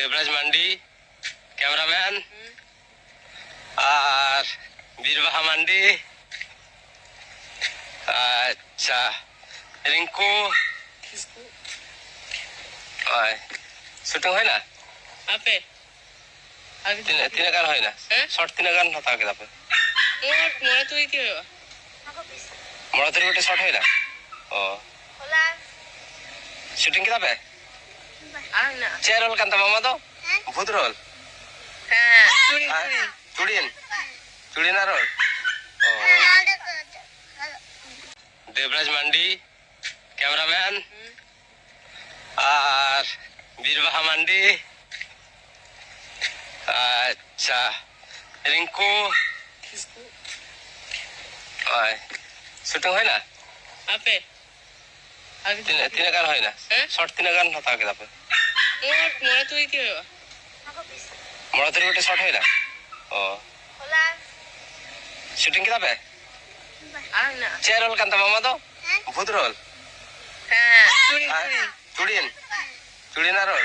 Debraj Mandi cameraman আর বীরবাহা মান্ডি আচ্ছা Rinku. Shooting হয় না? আপে আগে তিনে তিনে গান হয় না? হ্যাঁ? শর্ট তিনে গান আগে তাপে মোর মোরা তুই কি হইবা মরাতের গোটে শর্ট হয় না? ও। শুটিং কি তাপে তুই হ্যাঁ? চুড়িন চুড়িন আর রোল ও। দেবরাজ মান্ডি ক্যামেরাম্যান। আর বীরবাহা মান্ডি। আচ্ছা রিঙ্কু। শুটিং হয় না? আপে তিনে গান হয় না? হ্যাঁ? শর্ট তিনে গান আগে তাপে মোর মোরা তুই কি হইবা? মরাতের গোটে শর্ট হয় না? ও। শুটিং কি তাপে আর না। চেয়ার রোল কান্তা মামা তো? ভূত রোল হ্যাঁ তুই হ্যাঁ? চুড়িন চুড়িন আর রোল